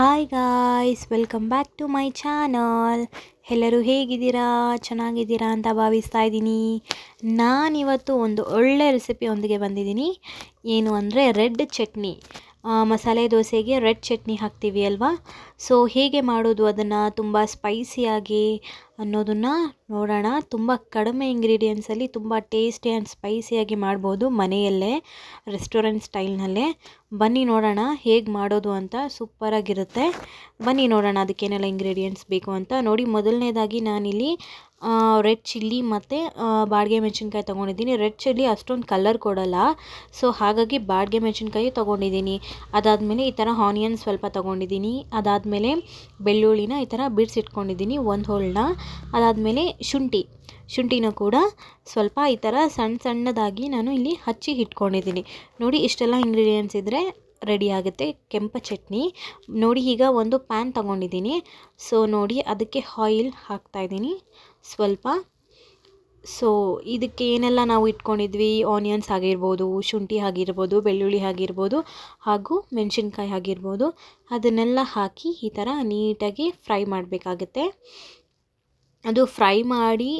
Hi guys welcome back to my channel ಎಲ್ಲರೂ ಹೇಗಿದ್ದೀರಾ? ಚೆನ್ನಾಗಿದ್ದೀರಾ ಅಂತ ಭಾವಿಸ್ತಾ ಇದ್ದೀನಿ. ನಾನಿವತ್ತು ಒಂದು ಒಳ್ಳೆ ರೆಸಿಪಿಯೊಂದಿಗೆ ಬಂದಿದ್ದೀನಿ. ಏನು ಅಂದರೆ ರೆಡ್ ಚಟ್ನಿ. ಮಸಾಲೆ ದೋಸೆಗೆ ರೆಡ್ ಚಟ್ನಿ ಹಾಕ್ತೀವಿ ಅಲ್ವಾ? ಸೊ ಹೇಗೆ ಮಾಡೋದು ಅದನ್ನು ತುಂಬ ಸ್ಪೈಸಿಯಾಗಿ ಅನ್ನೋದನ್ನು ನೋಡೋಣ. ತುಂಬ ಕಡಿಮೆ ಇಂಗ್ರೀಡಿಯೆಂಟ್ಸಲ್ಲಿ ತುಂಬ ಟೇಸ್ಟಿ ಆ್ಯಂಡ್ ಸ್ಪೈಸಿಯಾಗಿ ಮಾಡ್ಬೋದು ಮನೆಯಲ್ಲೇ ರೆಸ್ಟೋರೆಂಟ್ ಸ್ಟೈಲ್ನಲ್ಲೇ ಬನ್ನಿ ನೋಡೋಣ ಹೇಗೆ ಮಾಡೋದು ಅಂತ ಸೂಪರಾಗಿರುತ್ತೆ ಬನ್ನಿ ನೋಡೋಣ ಅದಕ್ಕೇನೆಲ್ಲ ಇಂಗ್ರೀಡಿಯೆಂಟ್ಸ್ ಬೇಕು ಅಂತ. ನೋಡಿ, ಮೊದಲನೇದಾಗಿ ನಾನಿಲ್ಲಿ ರೆಡ್ ಚಿಲ್ಲಿ ಮತ್ತು ಬಾಡಿಗೆ ಮೆಣಸಿನ್ಕಾಯಿ ತೊಗೊಂಡಿದ್ದೀನಿ. ರೆಡ್ ಚಿಲ್ಲಿ ಅಷ್ಟೊಂದು ಕಲರ್ ಕೊಡೋಲ್ಲ. ಸೊ ಹಾಗಾಗಿ ಬಾಡಿಗೆ ಮೆಣಸಿನ್ಕಾಯಿ ತೊಗೊಂಡಿದ್ದೀನಿ. ಅದಾದಮೇಲೆ ಈ ಥರ ಆನಿಯನ್ ಸ್ವಲ್ಪ ತೊಗೊಂಡಿದ್ದೀನಿ. ಅದಾದಮೇಲೆ ಬೆಳ್ಳುಳ್ಳಿನ ಈ ಥರ ಬಿಡಿಸಿಟ್ಕೊಂಡಿದ್ದೀನಿ ಒಂದು ಹೋಳನ್ನ ಅದಾದಮೇಲೆ ಶುಂಠಿ. ಶುಂಠಿನ ಕೂಡ ಸ್ವಲ್ಪ ಈ ಥರ ಸಣ್ಣ ಸಣ್ಣದಾಗಿ ನಾನು ಇಲ್ಲಿ ಹಚ್ಚಿ ಇಟ್ಕೊಂಡಿದ್ದೀನಿ. ನೋಡಿ, ಇಷ್ಟೆಲ್ಲ ಇಂಗ್ರೀಡಿಯೆಂಟ್ಸ್ ಇದ್ದರೆ ರೆಡಿ ಆಗುತ್ತೆ. ಕೆಂಪು ಚಟ್ನಿ. ನೋಡಿ, ಈಗ ಒಂದು ಪ್ಯಾನ್ ತಗೊಂಡಿದ್ದೀನಿ. ಸೊ ನೋಡಿ, ಅದಕ್ಕೆ ಆಯಿಲ್ ಹಾಕ್ತಾಯಿದ್ದೀನಿ ಸ್ವಲ್ಪ. ಸೊ ಇದಕ್ಕೆ ಏನೆಲ್ಲ ನಾವು ಇಟ್ಕೊಂಡಿದ್ವಿ? ಆನಿಯನ್ಸ್ ಆಗಿರ್ಬೋದು, ಶುಂಠಿ ಆಗಿರ್ಬೋದು, ಬೆಳ್ಳುಳ್ಳಿ ಆಗಿರ್ಬೋದು, ಹಾಗೂ ಮೆಣಸಿನ್ಕಾಯಿ ಆಗಿರ್ಬೋದು. ಅದನ್ನೆಲ್ಲ ಹಾಕಿ ಈ ಥರ ನೀಟಾಗಿ ಫ್ರೈ ಮಾಡಬೇಕಾಗತ್ತೆ. ಅದು ಫ್ರೈ ಮಾಡಿ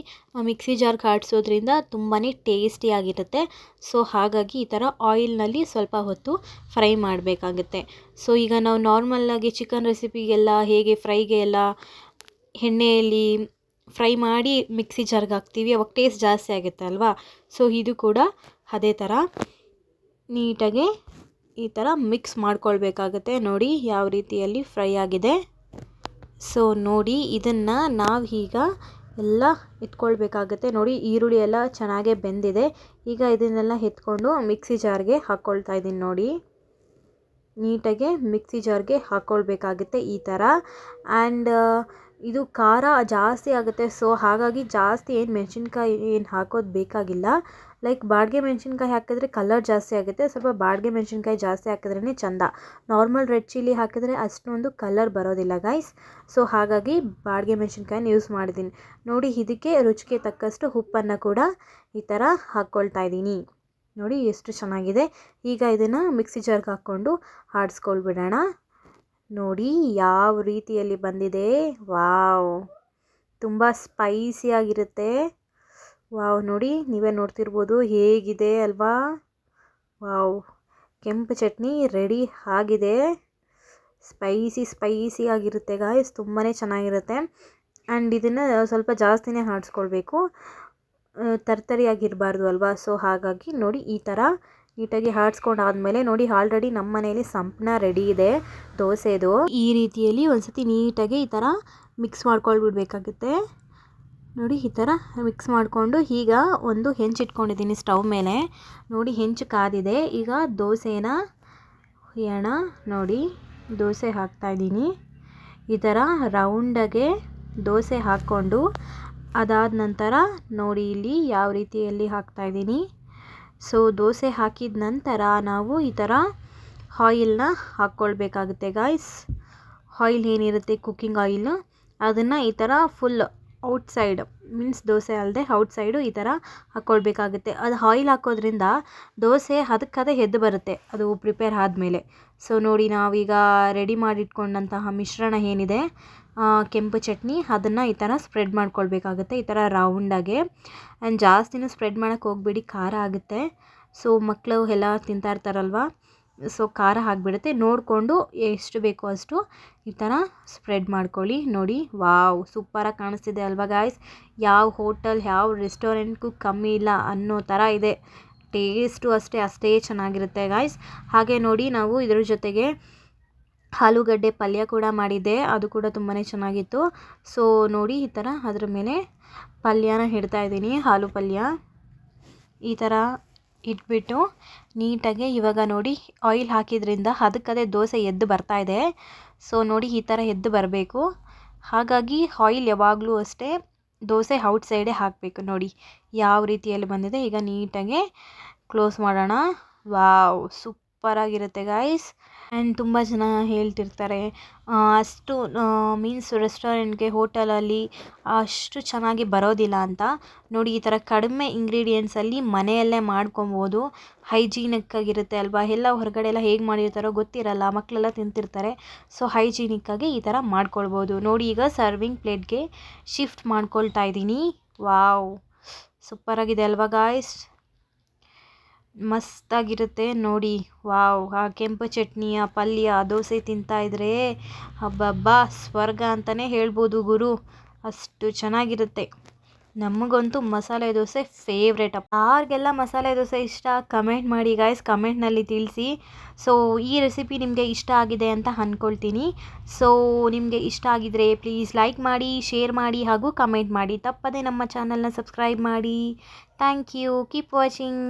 ಮಿಕ್ಸಿ ಜಾರ್ ಆಡಿಸೋದ್ರಿಂದ ತುಂಬಾ ಟೇಸ್ಟಿಯಾಗಿರುತ್ತೆ ಸೊ ಹಾಗಾಗಿ ಈ ಥರ ಆಯಿಲ್ನಲ್ಲಿ ಸ್ವಲ್ಪ ಹೊತ್ತು ಫ್ರೈ ಮಾಡಬೇಕಾಗುತ್ತೆ. ಸೊ ಈಗ ನಾವು ನಾರ್ಮಲ್ಲಾಗಿ ಚಿಕನ್ ರೆಸಿಪಿಗೆಲ್ಲ ಹೇಗೆ ಫ್ರೈಗೆ ಎಲ್ಲ ಎಣ್ಣೆಯಲ್ಲಿ ಫ್ರೈ ಮಾಡಿ ಮಿಕ್ಸಿ ಜಾರ್ಗೆ ಹಾಕ್ತೀವಿ. ಅವಾಗ ಟೇಸ್ಟ್ ಜಾಸ್ತಿ ಆಗುತ್ತೆ ಅಲ್ವಾ? ಸೊ ಇದು ಕೂಡ ಅದೇ ಥರ ನೀಟಾಗಿ ಈ ಥರ ಮಿಕ್ಸ್ ಮಾಡ್ಕೊಳ್ಬೇಕಾಗತ್ತೆ. ನೋಡಿ ಯಾವ ರೀತಿಯಲ್ಲಿ ಫ್ರೈ ಆಗಿದೆ. ಸೊ ನೋಡಿ ಇದನ್ನು ನಾವು ಈಗ ಎಲ್ಲ ಇಟ್ಕೊಳ್ಬೇಕಾಗತ್ತೆ. ನೋಡಿ ಈರುಳ್ಳಿ ಎಲ್ಲ ಚೆನ್ನಾಗೇ ಬೆಂದಿದೆ. ಈಗ ಇದನ್ನೆಲ್ಲ ಎತ್ಕೊಂಡು ಮಿಕ್ಸಿ ಜಾರ್ಗೆ ಹಾಕ್ಕೊಳ್ತಾ ಇದ್ದೀನಿ ನೋಡಿ. ನೀಟಾಗೆ ಮಿಕ್ಸಿ ಜಾರ್ಗೆ ಹಾಕ್ಕೊಳ್ಬೇಕಾಗುತ್ತೆ ಈ ಥರ. ಆ್ಯಂಡ್ ಇದು ಖಾರ ಜಾಸ್ತಿ ಆಗುತ್ತೆ. ಸೊ, ಹಾಗಾಗಿ ಜಾಸ್ತಿ ಏನು ಮೆಣಸಿನ್ಕಾಯಿ ಏನು ಹಾಕೋದು ಬೇಕಾಗಿಲ್ಲ. ಲೈಕ್ ಬಾಡಿಗೆ ಮೆಣಸಿನ್ಕಾಯಿ ಹಾಕಿದ್ರೆ ಕಲರ್ ಜಾಸ್ತಿ ಆಗುತ್ತೆ. ಸ್ವಲ್ಪ ಬಾಡಿಗೆ ಮೆಣಸಿನ್ಕಾಯಿ ಜಾಸ್ತಿ ಹಾಕಿದ್ರೇ ಚೆಂದ. ನಾರ್ಮಲ್ ರೆಡ್ ಚಿಲ್ಲಿ ಹಾಕಿದರೆ ಅಷ್ಟೊಂದು ಕಲರ್ ಬರೋದಿಲ್ಲ ಗೈಸ್ ಸೊ, ಹಾಗಾಗಿ ಬಾಡಿಗೆ ಮೆಣಸಿನ್ಕಾಯಿನ ಯೂಸ್ ಮಾಡಿದ್ದೀನಿ. ನೋಡಿ, ಇದಕ್ಕೆ ರುಚಿಗೆ ತಕ್ಕಷ್ಟು ಉಪ್ಪನ್ನು ಕೂಡ ಈ ಥರ ಹಾಕ್ಕೊಳ್ತಾ ಇದ್ದೀನಿ. ನೋಡಿ ಎಷ್ಟು ಚೆನ್ನಾಗಿದೆ. ಈಗ ಇದನ್ನು ಮಿಕ್ಸಿ ಜಾರ್ಗೆ ಹಾಕ್ಕೊಂಡು ಆಡಿಸ್ಕೊಳ್ಬಿಡೋಣ. ನೋಡಿ ಯಾವ ರೀತಿಯಲ್ಲಿ ಬಂದಿದೆ. ವಾವ್. ತುಂಬ ಸ್ಪೈಸಿಯಾಗಿರುತ್ತೆ ವಾವ್, ನೋಡಿ ನೀವೇ ನೋಡ್ತಿರ್ಬೋದು ಹೇಗಿದೆ ಅಲ್ವಾ? ವಾವ್. ಕೆಂಪು ಚಟ್ನಿ ರೆಡಿ ಆಗಿದೆ. ಸ್ಪೈಸಿ ಸ್ಪೈಸಿ ಆಗಿರುತ್ತೆ ಗಾಯ್ಸ್ ತುಂಬಾ ಚೆನ್ನಾಗಿರುತ್ತೆ. ಆ್ಯಂಡ್ ಇದನ್ನು ಸ್ವಲ್ಪ ಜಾಸ್ತಿನೇ ಆಡಿಸ್ಕೊಳ್ಬೇಕು. ತರ್ತರಿಯಾಗಿರಬಾರ್ದು ಅಲ್ವಾ? ಸೊ ಹಾಗಾಗಿ ನೋಡಿ ಈ ಥರ ನೀಟಾಗಿ ಆಡಿಸ್ಕೊಂಡು ಆದಮೇಲೆ ನೋಡಿ ಆಲ್ರೆಡಿ ನಮ್ಮ ಮನೆಯಲ್ಲಿ ಸಂಪಣ ರೆಡಿ ಇದೆ, ದೋಸೆದು. ಈ ರೀತಿಯಲ್ಲಿ ಒಂದ್ಸತಿ ನೀಟಾಗಿ ಈ ಥರ ಮಿಕ್ಸ್ ಮಾಡ್ಕೊಳ್ಬಿಡ್ಬೇಕಾಗುತ್ತೆ. ನೋಡಿ ಈ ಥರ ಮಿಕ್ಸ್ ಮಾಡಿಕೊಂಡು ಈಗ ಒಂದು ಹೆಂಚು ಇಟ್ಕೊಂಡಿದ್ದೀನಿ ಸ್ಟವ್ ಮೇಲೆ. ನೋಡಿ ಹೆಂಚು ಕಾದಿದೆ. ಈಗ ದೋಸೆನ ಹುಯ್ಯೋಣ ನೋಡಿ ದೋಸೆ ಹಾಕ್ತಾಯಿದ್ದೀನಿ ಈ ಥರ ರೌಂಡಾಗೆ ದೋಸೆ ಹಾಕ್ಕೊಂಡು ಅದಾದ ನಂತರ ನೋಡಿ ಇಲ್ಲಿ ಯಾವ ರೀತಿಯಲ್ಲಿ ಹಾಕ್ತಾಯಿದ್ದೀನಿ ಸೊ ದೋಸೆ ಹಾಕಿದ ನಂತರ ನಾವು ಈ ಥರ ಆಯಿಲ್ನ ಹಾಕ್ಕೊಳ್ಬೇಕಾಗುತ್ತೆ ಗಾಯ್ಸ್ ಆಯಿಲ್ ಏನಿರುತ್ತೆ? ಕುಕ್ಕಿಂಗ್ ಆಯಿಲ್ ಅದನ್ನು ಈ ಥರ ಫುಲ್ ಔಟ್ಸೈಡ್, ಮೀನ್ಸ್ ದೋಸೆ ಅಲ್ಲದೆ ಔಟ್ಸೈಡು ಈ ಥರ ಹಾಕ್ಕೊಳ್ಬೇಕಾಗುತ್ತೆ ಅದು ಆಯಿಲ್ ಹಾಕೋದ್ರಿಂದ ದೋಸೆ ಅದಕ್ಕದೇ ಎದ್ದು ಬರುತ್ತೆ, ಅದು ಪ್ರಿಪೇರ್ ಆದಮೇಲೆ. ಸೊ, ನೋಡಿ, ನಾವೀಗ ರೆಡಿ ಮಾಡಿಟ್ಕೊಂಡಂತಹ ಮಿಶ್ರಣ ಏನಿದೆ ಕೆಂಪು ಚಟ್ನಿ, ಅದನ್ನು ಈ ಥರ ಸ್ಪ್ರೆಡ್ ಮಾಡ್ಕೊಳ್ಬೇಕಾಗುತ್ತೆ, ಈ ಥರ ರೌಂಡಾಗೆ. ಆ್ಯಂಡ್ ಜಾಸ್ತಿನೂ ಸ್ಪ್ರೆಡ್ ಮಾಡೋಕ್ಕೆ ಹೋಗ್ಬೇಡಿ, ಖಾರ ಆಗುತ್ತೆ. ಸೊ ಮಕ್ಕಳು ಎಲ್ಲ ತಿಂತಾ ಇರ್ತಾರಲ್ವ? ಸೊ ಖಾರ ಆಗಿಬಿಡುತ್ತೆ. ನೋಡಿಕೊಂಡು ಎಷ್ಟು ಬೇಕೋ ಅಷ್ಟು ಈ ಥರ ಸ್ಪ್ರೆಡ್ ಮಾಡ್ಕೊಳ್ಳಿ. ನೋಡಿ, ವಾವ್ ಸೂಪರಾಗಿ ಕಾಣಿಸ್ತಿದೆ ಅಲ್ವಾ ಗಾಯ್ಸ್ ಯಾವ ಹೋಟೆಲ್, ಯಾವ ರೆಸ್ಟೋರೆಂಟ್ಗೂ ಕಮ್ಮಿ ಇಲ್ಲ ಅನ್ನೋ ಥರ ಇದೆ. ಟೇಸ್ಟು ಅಷ್ಟೇ ಅಷ್ಟೇ ಚೆನ್ನಾಗಿರುತ್ತೆ ಗಾಯ್ಸ್ ಹಾಗೆ ನೋಡಿ, ನಾವು ಇದ್ರ ಜೊತೆಗೆ ಆಲೂಗಡ್ಡೆ ಪಲ್ಯ ಕೂಡ ಮಾಡಿದ್ದೆ. ಅದು ಕೂಡ ತುಂಬಾ ಚೆನ್ನಾಗಿತ್ತು. ಸೊ ನೋಡಿ, ಈ ಥರ ಅದ್ರ ಮೇಲೆ ಪಲ್ಯನ ಇಡ್ತಾ ಇದ್ದೀನಿ. ಹಾಲು ಪಲ್ಯ. ಈ ಥರ ಇಟ್ಬಿಟ್ಟು ನೀಟಾಗಿ ಇವಾಗ ನೋಡಿ ಆಯಿಲ್ ಹಾಕಿದ್ರಿಂದ ಅದಕ್ಕದೇ ದೋಸೆ ಎದ್ದು ಬರ್ತಾ ಇದೆ. ಸೊ ನೋಡಿ ಈ ಥರ ಎದ್ದು ಬರಬೇಕು. ಹಾಗಾಗಿ ಆಯಿಲ್ ಯಾವಾಗಲೂ ಅಷ್ಟೇ ದೋಸೆ ಔಟ್ ಸೈಡೇ ಹಾಕಬೇಕು ನೋಡಿ ಯಾವ ರೀತಿಯಲ್ಲಿ ಬಂದಿದೆ. ಈಗ ನೀಟಾಗಿ ಕ್ಲೋಸ್ ಮಾಡೋಣ. ವಾವ್ ಸೂಪ್ ಸೂಪರಾಗಿರುತ್ತೆ ಗಾಯ್ಸ್ ಆ್ಯಂಡ್ ತುಂಬ ಜನ ಹೇಳ್ತಿರ್ತಾರೆ ಅಷ್ಟು ಮೀನ್ಸ್ ರೆಸ್ಟೋರೆಂಟ್ಗೆ ಹೋಟೆಲಲ್ಲಿ ಅಷ್ಟು ಚೆನ್ನಾಗಿ ಬರೋದಿಲ್ಲ ಅಂತ. ನೋಡಿ, ಈ ಥರ ಕಡಿಮೆ ಇಂಗ್ರೀಡಿಯೆಂಟ್ಸಲ್ಲಿ ಮನೆಯಲ್ಲೇ ಮಾಡ್ಕೊಬೋದು. ಹೈಜೀನಿಕ್ಕಾಗಿರುತ್ತೆ ಅಲ್ವಾ? ಎಲ್ಲ ಹೊರಗಡೆ ಎಲ್ಲ ಹೇಗೆ ಮಾಡಿರ್ತಾರೋ ಗೊತ್ತಿರಲ್ಲ ಮಕ್ಕಳೆಲ್ಲ ತಿಂತಿರ್ತಾರೆ. ಸೊ ಹೈಜೀನಿಕ್ಕಾಗಿ ಈ ಥರ ಮಾಡ್ಕೊಳ್ಬೋದು. ನೋಡಿ, ಈಗ ಸರ್ವಿಂಗ್ ಪ್ಲೇಟ್ಗೆ ಶಿಫ್ಟ್ ಮಾಡ್ಕೊಳ್ತಾ ಇದ್ದೀನಿ. ವಾವ್! ಸೂಪರಾಗಿದೆ ಅಲ್ವಾ ಗಾಯ್ಸ್ ಮಸ್ತಾಗಿರುತ್ತೆ. ನೋಡಿ, ವಾವ್, ಆ ಕೆಂಪು ಚಟ್ನಿ ಆ ಪಲ್ಯ, ದೋಸೆ ತಿಂತಾ ಇದ್ರೆ ಹಬ್ಬಬ್ಬಾ ಸ್ವರ್ಗ ಅಂತಲೇ ಹೇಳ್ಬೋದು ಗುರು. ಅಷ್ಟು ಚೆನ್ನಾಗಿರುತ್ತೆ. ನಮಗಂತೂ ಮಸಾಲೆ ದೋಸೆ ಫೇವ್ರೇಟ್ ಯಾರಿಗೆಲ್ಲ ಮಸಾಲೆ ದೋಸೆ ಇಷ್ಟ ಕಮೆಂಟ್ ಮಾಡಿ ಗಾಯ್ಸ್ ಕಮೆಂಟ್ನಲ್ಲಿ ತಿಳಿಸಿ. ಸೊ ಈ ರೆಸಿಪಿ ನಿಮಗೆ ಇಷ್ಟ ಆಗಿದೆ ಅಂತ ಅಂದ್ಕೊಳ್ತೀನಿ ಸೊ ನಿಮಗೆ ಇಷ್ಟ ಆಗಿದ್ರೆ ಪ್ಲೀಸ್ ಲೈಕ್ ಮಾಡಿ ಶೇರ್ ಮಾಡಿ ಹಾಗೂ ಕಮೆಂಟ್ ಮಾಡಿ. ತಪ್ಪದೆ ನಮ್ಮ ಚಾನಲ್ನ ಸಬ್ಸ್ಕ್ರೈಬ್ ಮಾಡಿ. Thank you keep watching